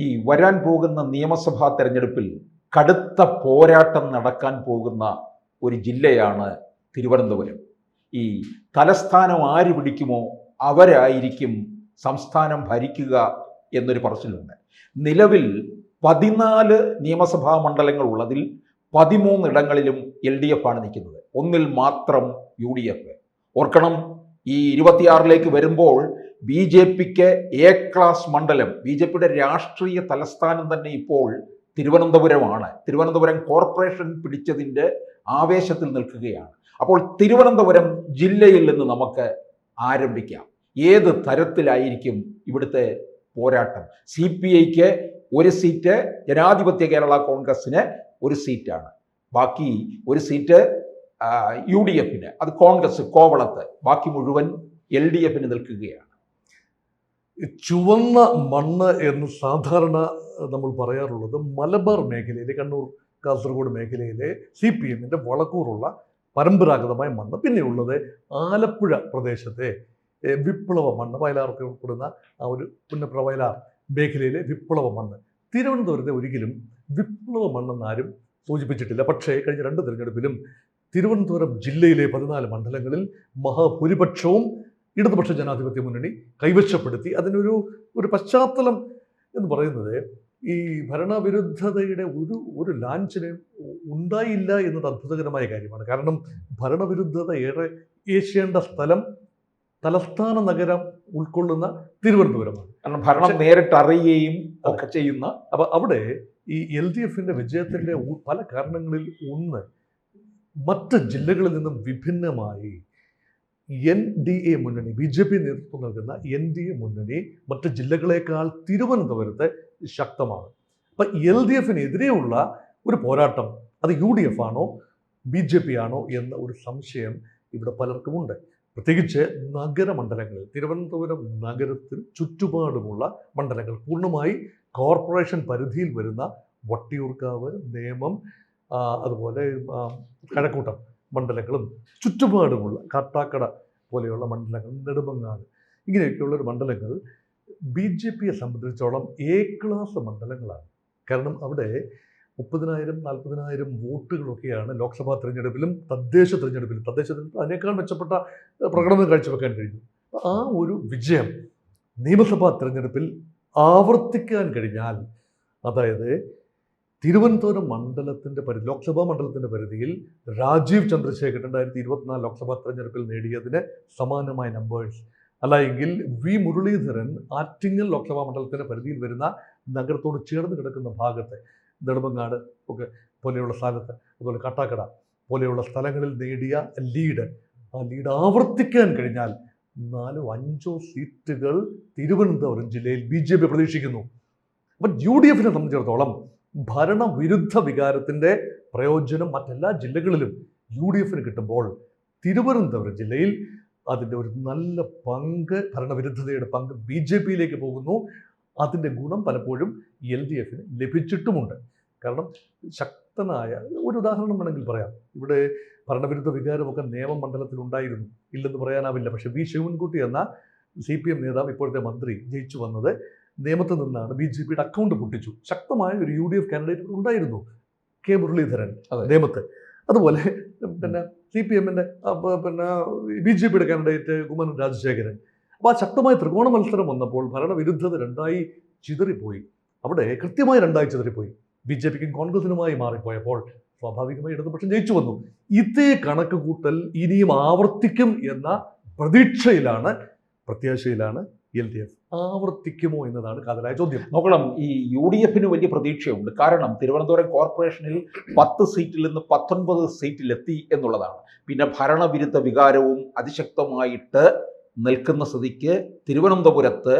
ഈ വരാൻ പോകുന്ന നിയമസഭാ തെരഞ്ഞെടുപ്പിൽ കടുത്ത പോരാട്ടം നടക്കാൻ പോകുന്ന ഒരു ജില്ലയാണ് തിരുവനന്തപുരം. ഈ തലസ്ഥാനം ആര് പിടിക്കുമോ അവരായിരിക്കും സംസ്ഥാനം ഭരിക്കുക എന്നൊരു പറച്ചിലുണ്ട്. നിലവിൽ പതിനാല് നിയമസഭാ മണ്ഡലങ്ങൾ ഉള്ളതിൽ പതിമൂന്നിടങ്ങളിലും എൽ ഡി എഫ് ആണ് നിൽക്കുന്നത്. ഒന്നിൽ മാത്രം യു ഡി എഫ്. ഓർക്കണം ഈ ഇരുപത്തിയാറിലേക്ക് വരുമ്പോൾ ബി ജെ പിക്ക് എ ക്ലാസ് മണ്ഡലം ബി ജെ പിയുടെ രാഷ്ട്രീയ തലസ്ഥാനം തന്നെ ഇപ്പോൾ തിരുവനന്തപുരമാണ്. തിരുവനന്തപുരം കോർപ്പറേഷൻ പിടിച്ചതിന്റെ ആവേശത്തിൽ നിൽക്കുകയാണ്. അപ്പോൾ തിരുവനന്തപുരം ജില്ലയിൽ നിന്ന് നമുക്ക് ആരംഭിക്കാം. ഏത് തരത്തിലായിരിക്കും ഇവിടുത്തെ പോരാട്ടം? സി പി ഐക്ക് ഒരു സീറ്റ് ജനാധിപത്യ കേരള കോൺഗ്രസ്സിന് ഒരു സീറ്റാണ്. ബാക്കി ഒരു സീറ്റ് യു ഡി എഫിന്. അത് കോൺഗ്രസ് കോവളത്ത്. ബാക്കി മുഴുവൻ എൽ ഡി എഫിന് നിൽക്കുകയാണ്. ചുവന്ന മണ്ണ് എന്ന് സാധാരണ നമ്മൾ പറയാറുള്ളത് മലബാർ മേഖലയിലെ കണ്ണൂർ കാസർഗോഡ് മേഖലയിലെ സി പി എമ്മിന്റെ വളക്കൂറുള്ള പരമ്പരാഗതമായ മണ്ണ്. പിന്നെയുള്ളത് ആലപ്പുഴ പ്രദേശത്തെ വിപ്ലവ മണ്ണ് വയലാർക്ക് ഉൾപ്പെടുന്ന ആ ഒരു പുന്നപ്ര വയലാർ മേഖലയിലെ വിപ്ലവ മണ്ണ്. തിരുവനന്തപുരത്തെ ഒരിക്കലും വിപ്ലവ മണ്ണെന്ന് ആരും സൂചിപ്പിച്ചിട്ടില്ല. പക്ഷേ കഴിഞ്ഞ രണ്ട് തിരഞ്ഞെടുപ്പിലും തിരുവനന്തപുരം ജില്ലയിലെ പതിനാല് മണ്ഡലങ്ങളിൽ മഹാഭൂരിപക്ഷവും ഇടതുപക്ഷ ജനാധിപത്യ മുന്നണി കൈവശപ്പെടുത്തി അതിനൊരു ഒരു പശ്ചാത്തലം എന്ന് പറയുന്നത് ഈ ഭരണവിരുദ്ധതയുടെ ഒരു ഒരു ലാഞ്ചിന് ഉണ്ടായില്ല എന്നത് അത്ഭുതകരമായ കാര്യമാണ്. കാരണം ഭരണവിരുദ്ധത ഏറെ ഏഷ്യേണ്ട സ്ഥലം തലസ്ഥാന നഗരം ഉൾക്കൊള്ളുന്ന തിരുവനന്തപുരമാണ്. കാരണം ഭരണം നേരിട്ട് അറിയുകയും ഒക്കെ ചെയ്യുന്ന അപ്പൊ അവിടെ ഈ എൽ ഡി എഫിന്റെ വിജയത്തിന്റെ പല കാരണങ്ങളിൽ ഒന്ന് മറ്റ് ജില്ലകളിൽ നിന്നും വിഭിന്നമായി എൻ ഡി എ മുന്നണി ബി ജെ പി നേതൃത്വം നൽകുന്ന എൻ ഡി എ മുന്നണി മറ്റ് ജില്ലകളേക്കാൾ തിരുവനന്തപുരത്ത് ശക്തമാണ്. അപ്പം എൽ ഡി എഫിനെതിരെയുള്ള ഒരു പോരാട്ടം അത് യു ഡി എഫ് ആണോ ബി ജെ പി ആണോ എന്ന ഒരു സംശയം ഇവിടെ പലർക്കുമുണ്ട്. പ്രത്യേകിച്ച് നഗരമണ്ഡലങ്ങളിൽ തിരുവനന്തപുരം നഗരത്തിൽ ചുറ്റുപാടുമുള്ള മണ്ഡലങ്ങൾ പൂർണമായി കോർപ്പറേഷൻ പരിധിയിൽ വരുന്ന വട്ടിയൂർക്കാവ് നേമം അതുപോലെ കഴക്കൂട്ടം മണ്ഡലങ്ങളും ചുറ്റുപാടുമുള്ള കാട്ടാക്കട പോലെയുള്ള മണ്ഡലങ്ങൾ നെടുമങ്ങാട് ഇങ്ങനെയൊക്കെയുള്ള ഒരു മണ്ഡലങ്ങൾ ബി ജെ പിയെ സംബന്ധിച്ചോളം എ ക്ലാസ് മണ്ഡലങ്ങളാണ്. കാരണം അവിടെ മുപ്പതിനായിരം നാൽപ്പതിനായിരം വോട്ടുകളൊക്കെയാണ് ലോക്സഭാ തിരഞ്ഞെടുപ്പിലും തദ്ദേശ തിരഞ്ഞെടുപ്പിലും തദ്ദേശ തിരഞ്ഞെടുപ്പിൽ അതിനേക്കാൾ മെച്ചപ്പെട്ട പ്രകടനം കാഴ്ചവെക്കാൻ കഴിഞ്ഞു. ആ ഒരു വിജയം നിയമസഭാ തിരഞ്ഞെടുപ്പിൽ ആവർത്തിക്കാൻ കഴിഞ്ഞാൽ അതായത് തിരുവനന്തപുരം മണ്ഡലത്തിന്റെ പരിധി ലോക്സഭാ മണ്ഡലത്തിന്റെ പരിധിയിൽ രാജീവ് ചന്ദ്രശേഖർ രണ്ടായിരത്തി ഇരുപത്തിനാല് ലോക്സഭാ തെരഞ്ഞെടുപ്പിൽ നേടിയതിന് സമാനമായ നമ്പേഴ്സ് അല്ല എങ്കിൽ വി മുരളീധരൻ ആറ്റിങ്ങൽ ലോക്സഭാ മണ്ഡലത്തിന്റെ പരിധിയിൽ വരുന്ന നഗരത്തോട് ചേർന്ന് കിടക്കുന്ന ഭാഗത്ത് നെടുമങ്ങാട് ഒക്കെ പോലെയുള്ള സ്ഥലത്ത് അതുപോലെ കട്ടാക്കട പോലെയുള്ള സ്ഥലങ്ങളിൽ നേടിയ ലീഡ് ആ ലീഡ് ആവർത്തിക്കാൻ കഴിഞ്ഞാൽ നാലോ അഞ്ചോ സീറ്റുകൾ തിരുവനന്തപുരം ജില്ലയിൽ ബി ജെ പി പ്രതീക്ഷിക്കുന്നു. അപ്പം യു ഡി എഫിനെ സംബന്ധിച്ചിടത്തോളം ഭരണവിരുദ്ധ വികാരത്തിന്റെ പ്രയോജനം മറ്റെല്ലാ ജില്ലകളിലും യു ഡി എഫിന് കിട്ടുമ്പോൾ തിരുവനന്തപുരം ജില്ലയിൽ അതിന്റെ ഒരു നല്ല പങ്ക് ഭരണവിരുദ്ധതയുടെ പങ്ക് ബി ജെ പിയിലേക്ക് പോകുന്നു. അതിന്റെ ഗുണം പലപ്പോഴും എൽ ഡി എഫിന് ലഭിച്ചിട്ടുമുണ്ട്. കാരണം ശക്തനായ ഒരു ഉദാഹരണം വേണമെങ്കിൽ പറയാം. ഇവിടെ ഭരണവിരുദ്ധ വികാരമൊക്കെ നിയമമണ്ഡലത്തിൽ ഉണ്ടായിരുന്നു. ഇല്ലെന്ന് പറയാനാവില്ല. പക്ഷേ വി ശിവൻകുട്ടി എന്ന സി പി എം നേതാവ് ഇപ്പോഴത്തെ മന്ത്രി ജയിച്ചു വന്നത് നിയമത്തിൽ നിന്നാണ് ബി ജെ പിയുടെ അക്കൗണ്ട് പൊട്ടിച്ചു. ശക്തമായ ഒരു യു ഡി എഫ് കാൻഡിഡേറ്റ് ഉണ്ടായിരുന്നു കെ മുരളീധരൻ. നിയമത്ത് അതുപോലെ പിന്നെ സി പി എമ്മിന്റെ പിന്നെ ബി ജെ പിയുടെ കാൻഡിഡേറ്റ് കുമ്മനം രാജശേഖരൻ. അപ്പോൾ ആ ശക്തമായ ത്രികോണ മത്സരം വന്നപ്പോൾ ഭരണവിരുദ്ധത രണ്ടായി ചിതറിപ്പോയി. അവിടെ കൃത്യമായി രണ്ടായി ചിതറിപ്പോയി. ബി ജെ പിക്കും കോൺഗ്രസിനുമായി മാറിപ്പോയപ്പോൾ സ്വാഭാവികമായി ഇടതുപക്ഷം ജയിച്ചു വന്നു. ഇതേ കണക്ക് കൂട്ടൽ ഇനിയും ആവർത്തിക്കും എന്ന പ്രതീക്ഷയിലാണ് പ്രത്യാശയിലാണ് എൽ ഡി എഫ്. ആവർത്തിക്കുമോ എന്നതാണ് കാതലായ ചോദ്യം. നോക്കണം ഈ യു ഡി എഫിന് വലിയ പ്രതീക്ഷയുണ്ട്. കാരണം തിരുവനന്തപുരം കോർപ്പറേഷനിൽ പത്ത് സീറ്റിൽ നിന്ന് പത്തൊൻപത് സീറ്റിലെത്തി എന്നുള്ളതാണ്. പിന്നെ ഭരണവിരുദ്ധ വികാരവും അതിശക്തമായിട്ട് നിൽക്കുന്ന സ്ഥിതിക്ക് തിരുവനന്തപുരത്ത്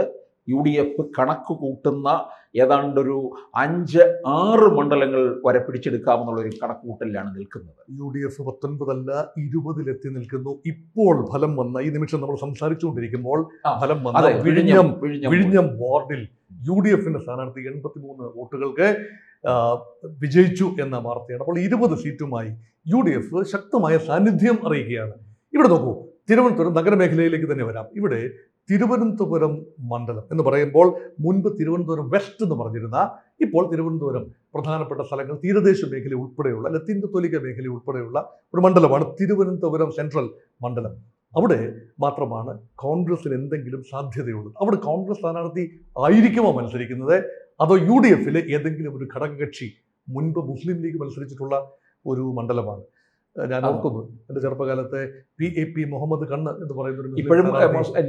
യു ഡി എഫ് കണക്ക് കൂട്ടുന്ന ഏതാണ്ടൊരു അഞ്ച് ആറ് മണ്ഡലങ്ങൾ വരെ പിടിച്ചെടുക്കാമെന്നുള്ള ഒരു കണക്ക് കൂട്ടലിലാണ് നിൽക്കുന്നത്. യു ഡി എഫ് പത്തൊൻപതല്ല ഇരുപതിലെത്തി നിൽക്കുന്നു. ഇപ്പോൾ ഫലം വന്ന ഈ നിമിഷം നമ്മൾ സംസാരിച്ചുകൊണ്ടിരിക്കുമ്പോൾ ഫലം വന്ന വിഴിഞ്ഞം വിഴിഞ്ഞം വിഴിഞ്ഞം വിഴിഞ്ഞം വാർഡിൽ യു ഡി എഫിന്റെ സ്ഥാനാർത്ഥി എൺപത്തിമൂന്ന് വോട്ടുകൾക്ക് വിജയിച്ചു എന്ന വാർത്തയാണ്. അപ്പോൾ ഇരുപത് സീറ്റുമായി യു ഡി എഫ് ശക്തമായ സാന്നിധ്യം അറിയിക്കുകയാണ്. ഇവിടെ നോക്കൂ തിരുവനന്തപുരം നഗരമേഖലയിലേക്ക് തന്നെ വരാം. ഇവിടെ തിരുവനന്തപുരം മണ്ഡലം എന്ന് പറയുമ്പോൾ മുൻപ് തിരുവനന്തപുരം വെസ്റ്റ് എന്ന് പറഞ്ഞിരുന്ന ഇപ്പോൾ തിരുവനന്തപുരം പ്രധാനപ്പെട്ട സ്ഥലങ്ങൾ തീരദേശ മേഖല ഉൾപ്പെടെയുള്ള അല്ലെ തിന്തുത്തൊലിക മേഖല ഉൾപ്പെടെയുള്ള ഒരു മണ്ഡലമാണ് തിരുവനന്തപുരം സെൻട്രൽ മണ്ഡലം. അവിടെ മാത്രമാണ് കോൺഗ്രസിന് എന്തെങ്കിലും സാധ്യതയുള്ളത്. അവിടെ കോൺഗ്രസ് സ്ഥാനാർത്ഥി ആയിരിക്കുമോ മത്സരിക്കുന്നത്? അതോ യു ഡി എഫിലെ ഏതെങ്കിലും ഒരു ഘടകകക്ഷി മുൻപ് മുസ്ലിം ലീഗ് മത്സരിച്ചിട്ടുള്ള ഒരു മണ്ഡലമാണ്? ഞാൻ. ഓർക്കുന്നു. എന്റെ ചെറുപ്പകാലത്തെ P A P Muhammad Kannu എന്ന് പറയുന്ന ഒരു ഇപ്പോഴും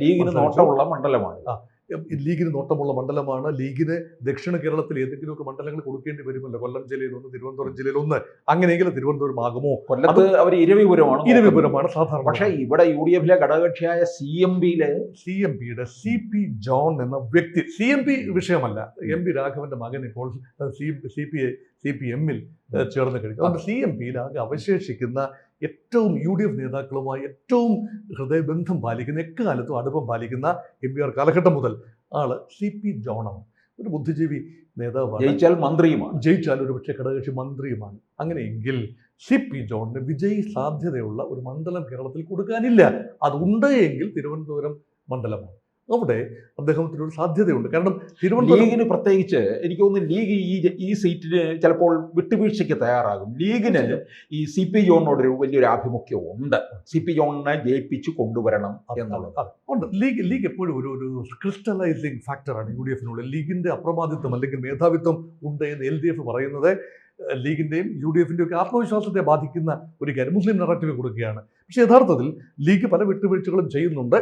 ലീഗിന് നോട്ടമുള്ള മണ്ഡലമാണ് ലീഗിന് നോട്ടമുള്ള മണ്ഡലമാണ്. ലീഗിന് ദക്ഷിണ കേരളത്തിൽ ഏതെങ്കിലുമൊക്കെ മണ്ഡലങ്ങൾ കൊടുക്കേണ്ടി വരുമല്ലോ. കൊല്ലം ജില്ലയിൽ ഒന്ന് തിരുവനന്തപുരം ജില്ലയിൽ ഒന്ന്. അങ്ങനെയെങ്കിലും തിരുവനന്തപുരം ആകുമോ? കൊല്ലത്ത് അവർ ഇരവിപുരമാണ് ഇരവിപുരമാണ് സാധാരണ. പക്ഷേ ഇവിടെ യു ഡി എഫിലെ ഘടകകക്ഷിയായ സി എം പിയിലെ സി എം പിയുടെ സി പി ജോൺ എന്ന വ്യക്തി. സി എം പി വിഷയമല്ല. എം പി രാഘവന്റെ മകൻ ഇപ്പോൾ C C P C P എമ്മിൽ ചേർന്ന് കഴിഞ്ഞു അതുകൊണ്ട് സി എം പിയിൽ ആകെ അവശേഷിക്കുന്ന ഏറ്റവും യു ഡി എഫ് നേതാക്കളുമായി ഏറ്റവും ഹൃദയബന്ധം പാലിക്കുന്ന എക്കാലത്തും അടുപ്പം പാലിക്കുന്ന എം പി ആർ കാലഘട്ടം മുതൽ ആൾ സി പി ജോണാണ്. ഒരു ബുദ്ധിജീവി നേതാവാണ്. ജയിച്ചാൽ മന്ത്രിയുമാണ്. ജയിച്ചാൽ ഒരു പക്ഷേ ഘടകകക്ഷി മന്ത്രിയുമാണ്. അങ്ങനെയെങ്കിൽ സി പി ജോണിന് വിജയി സാധ്യതയുള്ള ഒരു മണ്ഡലം കേരളത്തിൽ കൊടുക്കാനില്ല. അതുണ്ട് എങ്കിൽ തിരുവനന്തപുരം മണ്ഡലമാണ്. അവിടെ അദ്ദേഹത്തിന് ഒരു സാധ്യതയുണ്ട്. കാരണം തിരുവനന്തപുരം ലീഗിന് പ്രത്യേകിച്ച് എനിക്ക് തോന്നുന്നു ലീഗ് ഈ ഈ സീറ്റിന് ചിലപ്പോൾ വിട്ടുവീഴ്ചയ്ക്ക് തയ്യാറാകും. ലീഗിന് ഈ സി പി ജോണിനോടൊരു വലിയൊരു ആഭിമുഖ്യം ഉണ്ട് സി പി ജോണിനെ ജയിപ്പിച്ച് കൊണ്ടുവരണം എന്നുള്ളത്. ഉണ്ട്. ലീഗ് ലീഗ് എപ്പോഴും ഒരു ഒരു ക്രിസ്റ്റലൈസിങ് ഫാക്ടറാണ് യു ഡി എഫിനുള്ളിൽ. ലീഗിന്റെ അപ്രമാദിത്വം അല്ലെങ്കിൽ മേധാവിത്വം ഉണ്ട് എന്ന് എൽ ഡി എഫ് പറയുന്നത് ലീഗിന്റെയും ലീഗിന്റെയും യു ഡി എഫിന്റെയും ഒക്കെ ആത്മവിശ്വാസത്തെ ബാധിക്കുന്ന ഒരു കാര്യം മുസ്ലിം നറേറ്റീവ് കൊടുക്കുകയാണ്. പക്ഷേ യഥാർത്ഥത്തിൽ ലീഗ് പല വിട്ടുവീഴ്ചകളും ചെയ്യുന്നുണ്ട്.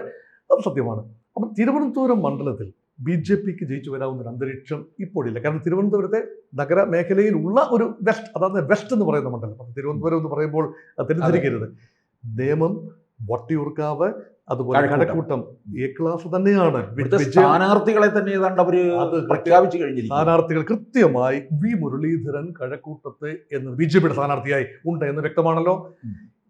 അത് സത്യമാണ്. അപ്പം തിരുവനന്തപുരം മണ്ഡലത്തിൽ ബി ജെ പിക്ക് ജയിച്ചു വരാവുന്ന ഒരു അന്തരീക്ഷം ഇപ്പോഴില്ല. കാരണം തിരുവനന്തപുരത്തെ നഗര മേഖലയിലുള്ള ഒരു വെസ്റ്റ് അതായത് വെസ്റ്റ് എന്ന് പറയുന്ന മണ്ഡലം. അപ്പം തിരുവനന്തപുരം എന്ന് പറയുമ്പോൾ തെറ്റിദ്ധരിക്കരുത്. നേമം വട്ടിയൂർക്കാവ് അതുപോലെ കടക്കൂട്ടം എ ക്ലാസ് തന്നെയാണ്. സ്ഥാനാർത്ഥികളെ തന്നെ ഏതാണ്ട് അവർ പ്രഖ്യാപിച്ചു കഴിഞ്ഞു സ്ഥാനാർത്ഥികൾ കൃത്യമായി വി മുരളീധരൻ കഴക്കൂട്ടത്ത് എന്ന് ബി ജെ പിയുടെ സ്ഥാനാർത്ഥിയായി ഉണ്ട് എന്ന് വ്യക്തമാണല്ലോ.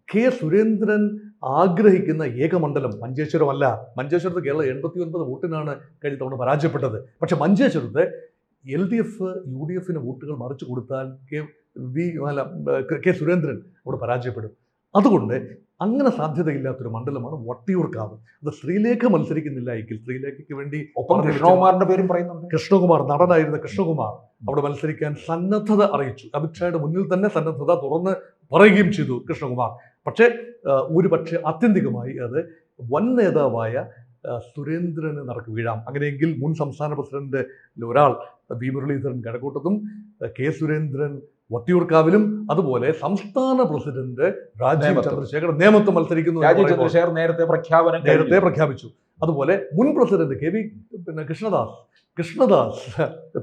കെ സുരേന്ദ്രൻ ആഗ്രഹിക്കുന്ന ഏകമണ്ഡലം മഞ്ചേശ്വരമല്ല. മഞ്ചേശ്വരത്ത് കേരളം എൺപത്തി ഒൻപത് വോട്ടിനാണ് കഴിഞ്ഞ തവണ പരാജയപ്പെട്ടത്. പക്ഷെ മഞ്ചേശ്വരത്ത് L D F U D എഫിന് വോട്ടുകൾ മറിച്ചു കൊടുത്താൽ കെ വി അല്ല കെ- സുരേന്ദ്രൻ അവിടെ പരാജയപ്പെടും. അതുകൊണ്ട് അങ്ങനെ സാധ്യതയില്ലാത്തൊരു മണ്ഡലമാണ് വട്ടിയൂർക്കാവ്. അത് ശ്രീലേഖ മത്സരിക്കുന്നില്ല എങ്കിൽ ശ്രീലേഖയ്ക്ക് വേണ്ടി ഒപ്പം കൃഷ്ണകുമാറിന്റെ പേരും പറയുന്നുണ്ട്. കൃഷ്ണകുമാർ നടനായിരുന്ന കൃഷ്ണകുമാർ അവിടെ മത്സരിക്കാൻ സന്നദ്ധത അറിയിച്ചു. അമിത്ഷായുടെ മുന്നിൽ തന്നെ സന്നദ്ധത തുറന്ന് പറയുകയും ചെയ്തു കൃഷ്ണകുമാർ. പക്ഷേ ഒരു പക്ഷേ ആത്യന്തികമായി അത് വൻ നേതാവായ സുരേന്ദ്രന് നടക്ക് വീഴാം. അങ്ങനെയെങ്കിൽ മുൻ സംസ്ഥാന പ്രസിഡന്റ് ഒരാൾ വി മുരളീധരൻ കഴക്കൂട്ടത്തും കെ സുരേന്ദ്രൻ വട്ടിയൂർക്കാവിലും അതുപോലെ സംസ്ഥാന പ്രസിഡന്റ് രാജീവ്. ചന്ദ്രശേഖർ നേമത്ത് മത്സരിക്കുന്നു രാജീവ് ചന്ദ്രശേഖർ നേരത്തെ പ്രഖ്യാപനം നേരത്തെ പ്രഖ്യാപിച്ചു. അതുപോലെ മുൻ പ്രസിഡന്റ് കെ വി പിന്നെ കൃഷ്ണദാസ് കൃഷ്ണദാസ്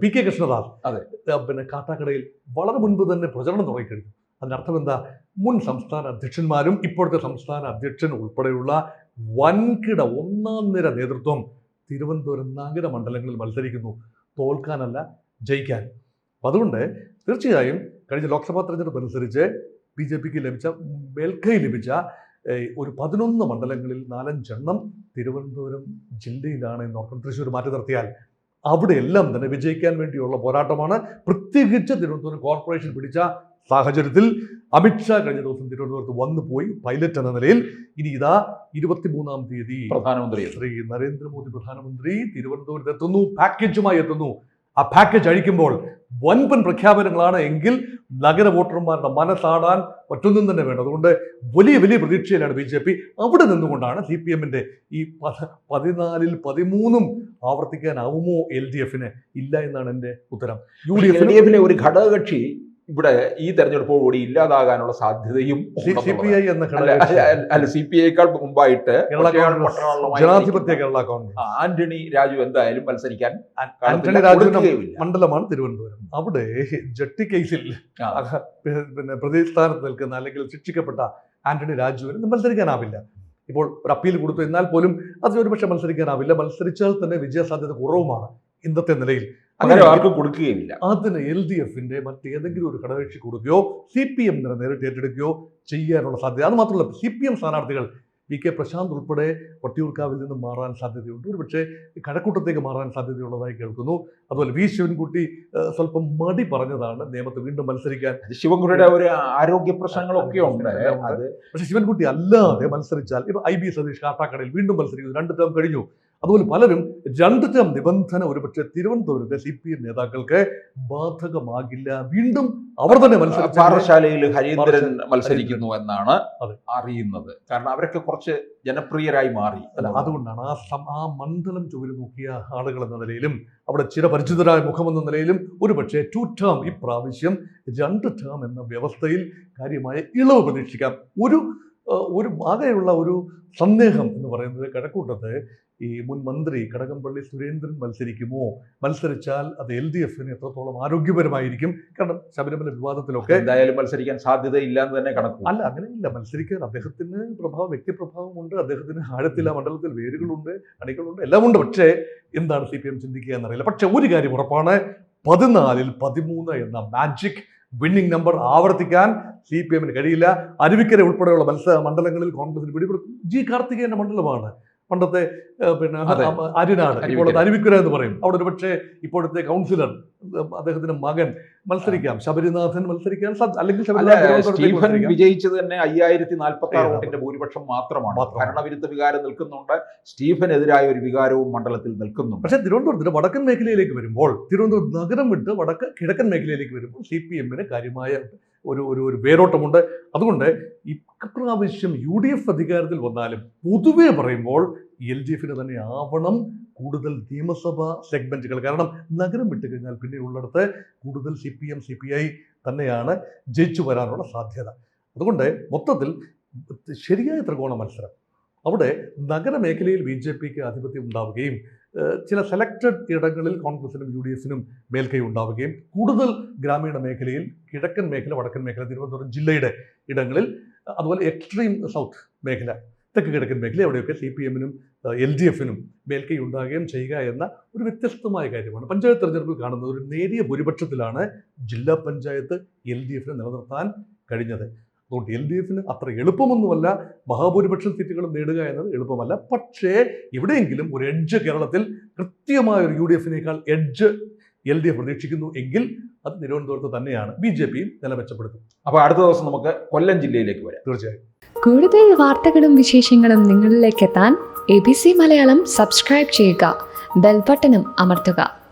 പി കെ കൃഷ്ണദാസ് അതെ. പിന്നെ കാട്ടാക്കടയിൽ വളരെ മുൻപ് തന്നെ പ്രചരണം തുടങ്ങിക്കഴിഞ്ഞു. അതിനർത്ഥം എന്താ? മുൻ സംസ്ഥാന അധ്യക്ഷന്മാരും ഇപ്പോഴത്തെ സംസ്ഥാന അധ്യക്ഷൻ ഉൾപ്പെടെയുള്ള വൻകിട ഒന്നാം നിര നേതൃത്വം തിരുവനന്തപുരം നഗര മണ്ഡലങ്ങളിൽ മത്സരിക്കുന്നു. തോൽക്കാനല്ല ജയിക്കാൻ. അപ്പം അതുകൊണ്ട് തീർച്ചയായും കഴിഞ്ഞ ലോക്സഭാ തെരഞ്ഞെടുപ്പ് അനുസരിച്ച് ബി ജെ പിക്ക് ലഭിച്ച മേൽക്കൈ ലഭിച്ച ഒരു പതിനൊന്ന് മണ്ഡലങ്ങളിൽ നാലഞ്ചെണ്ണം തിരുവനന്തപുരം ജില്ലയിലാണ് എന്ന് ഓർക്കണം തൃശ്ശൂർ മാറ്റി നിർത്തിയാൽ അവിടെയെല്ലാം തന്നെ വിജയിക്കാൻ വേണ്ടിയുള്ള പോരാട്ടമാണ്. പ്രത്യേകിച്ച് തിരുവനന്തപുരം കോർപ്പറേഷൻ പിടിച്ച സാഹചര്യത്തിൽ അമിത്ഷാ കഴിഞ്ഞ ദിവസം തിരുവനന്തപുരത്ത് വന്നു പോയി പൈലറ്റ് എന്ന നിലയിൽ. ഇനി ഇതാ ഇരുപത്തിമൂന്നാം തീയതി പ്രധാനമന്ത്രി. ശ്രീ നരേന്ദ്രമോദി പ്രധാനമന്ത്രി തിരുവനന്തപുരത്ത് എത്തുന്നു പാക്കേജുമായി എത്തുന്നു. ആ പാക്കേജ് അഴിക്കുമ്പോൾ വൻപൻ പ്രഖ്യാപനങ്ങളാണ് എങ്കിൽ നഗര വോട്ടർമാരുടെ മനസ്സാടാൻ മറ്റൊന്നും തന്നെ വേണം. അതുകൊണ്ട് വലിയ വലിയ പ്രതീക്ഷയിലാണ് ബി ജെ പി. അവിടെ നിന്നുകൊണ്ടാണ് സി പി എമ്മിന്റെ ഈ പത- പതിനാലിൽ പതിമൂന്നും ആവർത്തിക്കാനാവുമോ എൽ ഡി എഫിന്? ഇല്ല എന്നാണ് എന്റെ ഉത്തരം. യു ഡി എഫിന് ഒരു ഘടകകക്ഷി ഇവിടെ ഈ തെരഞ്ഞെടുപ്പോടുകൂടി ഇല്ലാതാകാനുള്ള സാധ്യതയും സി പി ഐ എന്ന അല്ല, സി പി ഐക്കാൾ മുമ്പായിട്ട് ജനാധിപത്യ കേരള കോൺഗ്രസ്. ആന്റണി രാജു എന്തായാലും മത്സരിക്കാൻ ആന്റണി രാജു മണ്ഡലമാണ് തിരുവനന്തപുരം. അവിടെ ജട്ടി കേസിൽ പിന്നെ പ്രതിസ്ഥാനത്ത് നിൽക്കുന്ന അല്ലെങ്കിൽ ശിക്ഷിക്കപ്പെട്ട ആന്റണി രാജുവിന് മത്സരിക്കാനാവില്ല. ഇപ്പോൾ ഒരു അപ്പീൽ കൊടുത്തു എന്നാൽ പോലും അത് ഒരുപക്ഷെ മത്സരിക്കാനാവില്ല. മത്സരിച്ചാൽ തന്നെ വിജയസാധ്യത കുറവുമാണ് ഇന്നത്തെ നിലയിൽ. അങ്ങനെ ആർക്കും കൊടുക്കുകയില്ല അതിന് എൽ ഡി എഫിന്റെ മറ്റേതെങ്കിലും ഒരു ഘടകകക്ഷി കൊടുക്കുകയോ സി പി എം നേരിട്ട് ഏറ്റെടുക്കുകയോ ചെയ്യാനുള്ള സാധ്യത. അത് മാത്രമല്ല സി പി എം സ്ഥാനാർത്ഥികൾ വി കെ പ്രശാന്ത് ഉൾപ്പെടെ വട്ടിയൂർക്കാവിൽ നിന്ന് മാറാൻ സാധ്യതയുണ്ട്. ഒരു പക്ഷേ കഴക്കൂട്ടത്തേക്ക് മാറാൻ സാധ്യതയുള്ളതായി കേൾക്കുന്നു. അതുപോലെ വി ശിവൻകുട്ടി സ്വല്പം മടി പറഞ്ഞതാണ്. നിയമത്തെ വീണ്ടും മത്സരിക്കാൻ ശിവൻകുട്ടിയുടെ ഒരു ആരോഗ്യ പ്രശ്നങ്ങളൊക്കെ ഉണ്ട്. പക്ഷേ ശിവൻകുട്ടി അല്ലാതെ മത്സരിച്ചാൽ ഇപ്പൊ ഐ ബി സതീഷ് കാട്ടാക്കടയിൽ വീണ്ടും മത്സരിക്കുന്നു. രണ്ട് ടേം കഴിഞ്ഞു. അതുപോലെ പലരും രണ്ട് ടേം നിബന്ധന ഒരുപക്ഷെ തിരുവനന്തപുരത്തെ സി പി എം നേതാക്കൾക്ക് ബാധകമാകില്ല. വീണ്ടും അവർ തന്നെ പാറശാലയിൽ ഹരീന്ദ്രൻ മത്സരിക്കുന്നു എന്നാണ്. അറിയുന്നത്. കാരണം അവരൊക്കെ കുറച്ച് ജനപ്രിയരായി മാറി. അല്ല അതുകൊണ്ടാണ് ആ സം ആ മണ്ഡലം ചുവര് നോക്കിയ ആളുകൾ എന്ന നിലയിലും അവിടെ ചിരപരിചിതരായ മുഖമെന്ന നിലയിലും ഒരുപക്ഷെ ടു ടേം ഇപ്രാവശ്യം രണ്ട് ടേം എന്ന വ്യവസ്ഥയിൽ കാര്യമായ ഇളവ് പ്രതീക്ഷിക്കാം. ഒരു ഒരു ആകെയുള്ള ഒരു സന്ദേഹം എന്ന് പറയുന്നത് കഴക്കൂട്ടത്ത് ഈ മുൻ മന്ത്രി കടകംപള്ളി സുരേന്ദ്രൻ മത്സരിക്കുമോ? മത്സരിച്ചാൽ അത് എൽ ഡി എഫിന് എത്രത്തോളം ആരോഗ്യപരമായിരിക്കും? കാരണം ശബരിമല വിവാദത്തിലൊക്കെ എന്തായാലും മത്സരിക്കാൻ സാധ്യതയില്ല എന്ന് തന്നെ കണക്കും അല്ല അങ്ങനെയില്ല. മത്സരിക്കാൻ അദ്ദേഹത്തിന് പ്രഭാവം വ്യക്തിപ്രഭാവമുണ്ട്. അദ്ദേഹത്തിന് ആഴത്തിൽ ആ മണ്ഡലത്തിൽ വേരുകളുണ്ട് അണികളുണ്ട് എല്ലാം ഉണ്ട് പക്ഷേ എന്താണ് സി പി എം ചിന്തിക്കുക എന്നറിയില്ല. പക്ഷെ ഒരു കാര്യം ഉറപ്പാണ്. പതിനാലിൽ പതിമൂന്ന് എന്ന മാജിക് വിന്നിംഗ് നമ്പർ ആവർത്തിക്കാൻ സി പി എമ്മിന് കഴിയില്ല. അരുവിക്കര ഉൾപ്പെടെയുള്ള മത്സര മണ്ഡലങ്ങളിൽ കോൺഗ്രസിന് പിടിപെടുക്കും ജി കാർത്തികേന്റെ മണ്ഡലമാണ്. പണ്ടത്തെ പിന്നെ അരുനാട് ഇപ്പോൾ അരുവിക്കുര എന്ന് പറയും. അവിടെ ഒരു പക്ഷേ ഇപ്പോഴത്തെ കൗൺസിലർ അദ്ദേഹത്തിന്റെ മകൻ മത്സരിക്കാം. ശബരിനാഥൻ മത്സരിക്കാൻ അല്ലെങ്കിൽ സ്റ്റീഫൻ. വിജയിച്ചത് തന്നെ അയ്യായിരത്തി നാൽപ്പത്തി ആറ് വോട്ടിന്റെ ഭൂരിപക്ഷം മാത്രമാണ്. ഭരണവിരുദ്ധ വികാരം നിൽക്കുന്നുണ്ട്. സ്റ്റീഫനെതിരായ ഒരു വികാരവും മണ്ഡലത്തിൽ നിൽക്കുന്നുണ്ട്. പക്ഷേ തിരുവനന്തപുരത്തിന്റെ വടക്കൻ മേഖലയിലേക്ക് വരുമ്പോൾ തിരുവനന്തപുരം നഗരം വിട്ട് വടക്ക് കിഴക്കൻ മേഖലയിലേക്ക് വരുമ്പോൾ സി പി എമ്മിന് കാര്യമായ ഒരു ഒരു ഒരു വേരോട്ടമുണ്ട്. അതുകൊണ്ട് ഇപ്രാവശ്യം യു ഡി എഫ് അധികാരത്തിൽ വന്നാലും പൊതുവേ പറയുമ്പോൾ എൽ ഡി എഫിന് തന്നെ ആവണം കൂടുതൽ നിയമസഭാ സെഗ്മെന്റുകൾ. കാരണം നഗരം വിട്ട് കഴിഞ്ഞാൽ പിന്നെ ഉള്ളിടത്ത് കൂടുതൽ C P M C P I തന്നെയാണ് ജയിച്ചു വരാനുള്ള സാധ്യത. അതുകൊണ്ട് മൊത്തത്തിൽ ശരിയായ ത്രികോണ മത്സരം. അവിടെ നഗരമേഖലയിൽ ബി ജെ പിക്ക് ആധിപത്യം ഉണ്ടാവുകയും ചില സെലക്റ്റഡ് ഇടങ്ങളിൽ കോൺഗ്രസിനും യു ഡി എഫിനും മേൽക്കൈ ഉണ്ടാവുകയും കൂടുതൽ ഗ്രാമീണ മേഖലയിൽ കിഴക്കൻ മേഖല വടക്കൻ മേഖല തിരുവനന്തപുരം ജില്ലയുടെ ഇടങ്ങളിൽ അതുപോലെ എക്സ്ട്രീം സൗത്ത് മേഖല തെക്ക് കിഴക്കൻ മേഖല അവിടെയൊക്കെ സി പി എമ്മിനും എൽ ഡി എഫിനും മേൽക്കൈ ഉണ്ടാകുകയും ചെയ്യുക എന്ന ഒരു വ്യത്യസ്തമായ കാര്യമാണ്. പഞ്ചായത്ത് തെരഞ്ഞെടുപ്പിൽ കാണുന്നത് ഒരു നേരിയ ഭൂരിപക്ഷത്തിലാണ് ജില്ലാ പഞ്ചായത്ത് എൽ ഡി എഫിനെ നിലനിർത്താൻ കഴിഞ്ഞത്. അതുകൊണ്ട് എൽ ഡി എഫിന് അത്ര എളുപ്പമൊന്നുമല്ല മഹാഭൂരിപക്ഷം സീറ്റുകളും നേടുക എന്നത് എളുപ്പമല്ല. പക്ഷേ എവിടെയെങ്കിലും ഒരു എഡ്ജ് കേരളത്തിൽ കൃത്യമായ ഒരു യു ഡി എഫിനേക്കാൾ എഡ്ജ് എൽ ഡി എഫ് പ്രതീക്ഷിക്കുന്നു എങ്കിൽ അത് തിരുവനന്തപുരത്ത് തന്നെയാണ്. ബി ജെ പിയും നില മെച്ചപ്പെടുത്തും. അപ്പൊ അടുത്ത ദിവസം നമുക്ക് കൊല്ലം ജില്ലയിലേക്ക് വരാം. തീർച്ചയായും. കൂടുതൽ വാർത്തകളും വിശേഷങ്ങളും നിങ്ങളിലേക്ക് എത്താൻ A B C Malayalam subscribe ചെയ്യുക. ബെൽബട്ടനും അമർത്തുക.